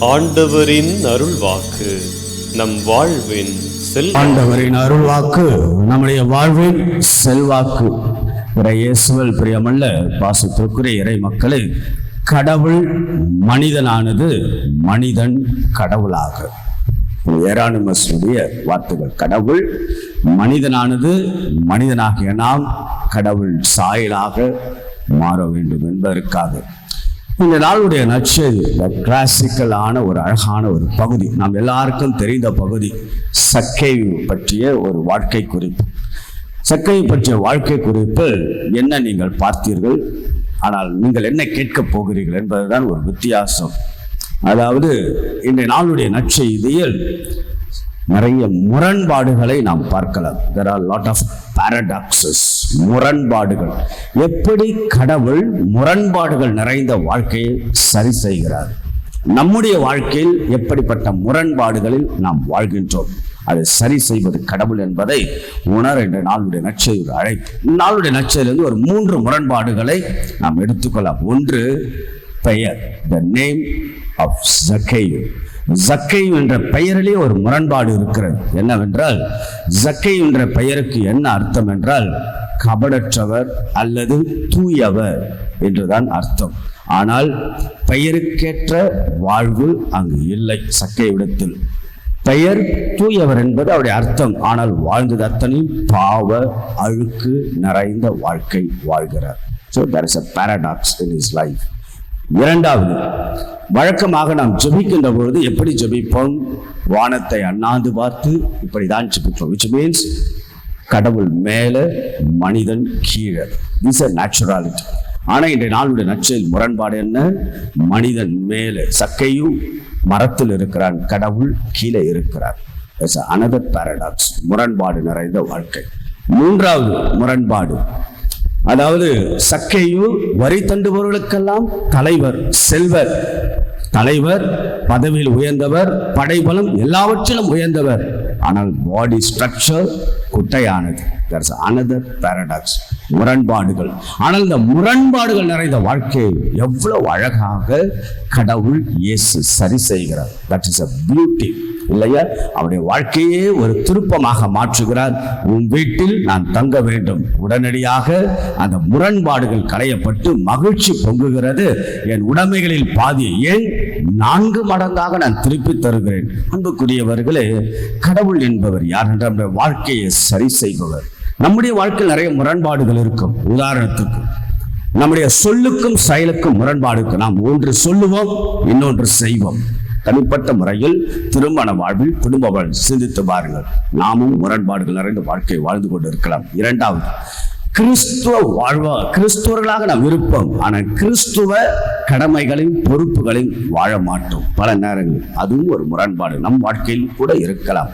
ஆண்டவரின் அருள்வாக்கு நம் வாழ்வின் செல் ஆண்டவரின் அருள்வாக்கு நம்முடைய வாழ்வின் செல்வாக்கு. இறையேசுவல் பிரியமல்ல பாசத்திற்குரிய இறை மக்களே கடவுள் மனிதனானது மனிதன் கடவுளாக. ஏரானுமஸுடைய வார்த்தைகள் கடவுள் மனிதனானது மனிதனாகிய நாம் கடவுள் சாயலாக மாற வேண்டும் என்பதற்காக. இந்த நாளுடைய நற்செய்தி கிளாசிக்கலான ஒரு அழகான ஒரு பகுதி. நாம் எல்லாருக்கும் தெரிந்த பகுதி சக்கை பற்றிய ஒரு வாழ்க்கை குறிப்பு. சக்கை பற்றிய வாழ்க்கை குறிப்பு என்ன நீங்கள் பார்த்தீர்கள்? ஆனால் நீங்கள் என்ன கேட்கப் போகிறீர்கள் என்பதுதான் ஒரு வித்தியாசம். அதாவது இன்றைய நாளுடைய நற்செய்தியில் நிறைய முரண்பாடுகளை நாம் பார்க்கலாம். There are lot of paradoxes முரண்பாடுகள். எப்படி கடவுள் முரண்பாடுகள் நிறைந்த வாழ்க்கையை சரி செய்கிறார்? நம்முடைய வாழ்க்கையில் எப்படிப்பட்ட முரண்பாடுகளில் நாம் வாழ்கின்றோம்? அதை சரி செய்வது கடவுள் என்பதை உணர என்ற நாளுடைய நற்செய்தி அழைப்பு. நாளுடைய நச்சையிலிருந்து ஒரு மூன்று முரண்பாடுகளை நாம் எடுத்துக்கொள்ளலாம். ஒன்று பெயர். த நேம் ஆஃப் ஜக்கேயு ஜக்கை என்ற பெயரிலே ஒரு முரண்பாடு இருக்கிறது. என்னவென்றால் ஜக்கை என்ற பெயருக்கு என்ன அர்த்தம் என்றால் கபடற்றவர் அல்லது தூயவர் என்றுதான் அர்த்தம். ஆனால் பெயருக்கேற்ற வாழ்வு அங்கு இல்லை சக்கை இடத்தில். பெயர் தூயவர் என்பது அவருடைய அர்த்தம். ஆனால் வாழ்ந்தது அத்தனை பாவ அழுக்கு நிறைந்த வாழ்க்கை வாழ்கிறார். So there is a paradox in his life இரண்டாவது வழக்கமாக நாம் ஜபிக்கின்ற பொழுது எப்படி ஜபிப்போம்? வானத்தை அண்ணாந்து பார்த்து இப்படிதான் ஜபிப்போம். விச் மீன்ஸ் கடவுள் மேலே மனிதன் கீழே. திஸ் அ நேச்சுராலிட்டி ஆனால் இன்றைய நாளுடைய நச்சல் முரண்பாடு என்ன? மனிதன் மேலே. சக்கையும் மரத்தில் இருக்கிறான். கடவுள் கீழே இருக்கிறார். அனதர் பேரடாக்ஸ் முரண்பாடு நிறைந்த வாழ்க்கை. மூன்றாவது முரண்பாடு. அதாவது சக்கையு வரி தண்டுபவர்களுக்கெல்லாம் தலைவர் செல்வர். தலைவர் பதவியில் உயர்ந்தவர் படைபலம் எல்லாவற்றிலும் உயர்ந்தவர். ஆனால் பாடி ஸ்ட்ரக்சர் குட்டையானது. தர்ஸ் அனதர் பேரடாக்ஸ் முரண்பாடுகள். ஆனால் இந்த முரண்பாடுகள் நிறைந்த வாழ்க்கையை எவ்வளவு அழகாக கடவுள் இயேசு சரி செய்கிறார். தட் இஸ் அ பியூட்டி இல்லையா? அவருடைய வாழ்க்கையே ஒரு திருப்பமாக மாற்றுகிறார். உன் வீட்டில் நான் தங்க வேண்டும். உடனடியாக அந்த முரண்பாடுகள் களையப்பட்டு மகிழ்ச்சி பொங்குகிறது. என் உடைமைகளில் பாதி ஏன் நான்கு மடங்காக நான் திருப்பி தருகிறேன்? அன்புக்குரியவர்களே கடவுள் என்பவர் யார்? என்ற வாழ்க்கையை சரி செய்பவர். நம்முடைய வாழ்க்கையில் நிறைய முரண்பாடுகள் இருக்கும். உதாரணத்துக்கு நம்முடைய சொல்லுக்கும் செயலுக்கும் முரண்பாடுக்கு நாம் ஒன்று சொல்லுவோம் இன்னொன்று செய்வோம். தனிப்பட்ட முறையில் திருமண வாழ்வில் குடும்ப வாழ்வில் சிந்தித்து பாருங்கள். நாமும் முரண்பாடுகள் நிறைந்த வாழ்க்கையை வாழ்ந்து கொண்டு இருக்கலாம் இரண்டாவது கிறிஸ்துவ வாழ்வா கிறிஸ்துவர்களாக நாம் இருப்போம். ஆனால் கிறிஸ்துவ கடமைகளையும் பொறுப்புகளையும் வாழ மாட்டோம். பல நேரங்களில் அதுவும் ஒரு முரண்பாடு. நம் வாழ்க்கையில் கூட இருக்கலாம்.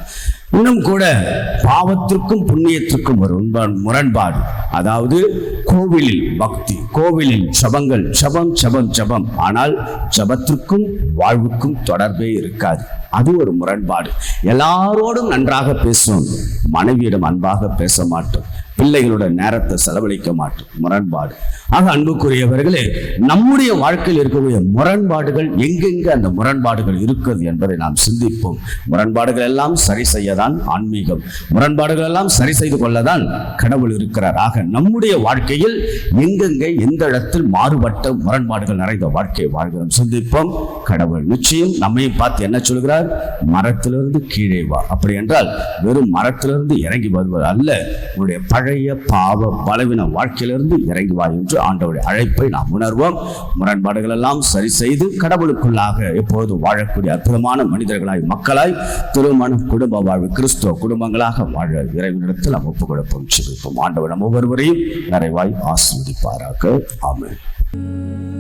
இன்னும் கூட பாவத்திற்கும் புண்ணியத்திற்கும் ஒரு உண்பா- முரண்பாடு. அதாவது கோவிலில் பக்தி கோவிலில் ஜபங்கள் ஜபம் ஜபம் ஜபம். ஆனால் ஜபத்திற்கும் வாழ்வுக்கும் தொடர்பே இருக்காது. அது ஒரு முரண்பாடு. எல்லாரோடும் நன்றாக பேசுவோம். மனைவியிடம் அன்பாக பேச மாட்டோம். பிள்ளைகளுடன் நேரத்தை செலவழிக்க மாட்டோம். முரண்பாடு. ஆக அன்புக்குரியவர்களே நம்முடைய வாழ்க்கையில் இருக்கக்கூடிய முரண்பாடுகள் எங்கெங்க அந்த முரண்பாடுகள் இருக்கிறது என்பதை நாம் சிந்திப்போம். முரண்பாடுகள் எல்லாம் சரி செய்யதான் ஆன்மீகம். முரண்பாடுகள் எல்லாம் சரி செய்து கொள்ளதான் கடவுள் இருக்கிறார். ஆக நம்முடைய வாழ்க்கையில் எங்கெங்கே எந்த இடத்தில் மாறுபட்ட முரண்பாடுகள் நிறைந்த வாழ்க்கையை வாழ்கிறோம் சிந்திப்போம். கடவுள் நிச்சயம் நம்மையும் பார்த்து என்ன சொல்கிறார்? மரத்திலிருந்து கீழே வா. அப்படி என்றால் வெறும் மரத்திலிருந்து இறங்கி வருவது அல்ல. உங்களுடைய பழைய பாவ பலவீன வாழ்க்கையிலிருந்து இறங்குவா என்று ஆண்டவருடைய அழைப்பை நாம் உணர்வோம். முரண்பாடுகள் எல்லாம் சரி செய்து கடவுளுக்குள்ளாக எப்போது வாழக்கூடிய அற்புதமான மனிதர்களாய் மக்களாய் திருமணம் குடும்ப வாழ்வு கிறிஸ்துவ குடும்பங்களாக வாழ இறைவனிடத்தில் நாம் ஒப்புக் கொடுப்போம் சிரிப்போம் ஆண்டவர் நம் ஒவ்வொருவரையும் நிறைவாய் ஆசீர்வதிப்பாராக. ஆமென்.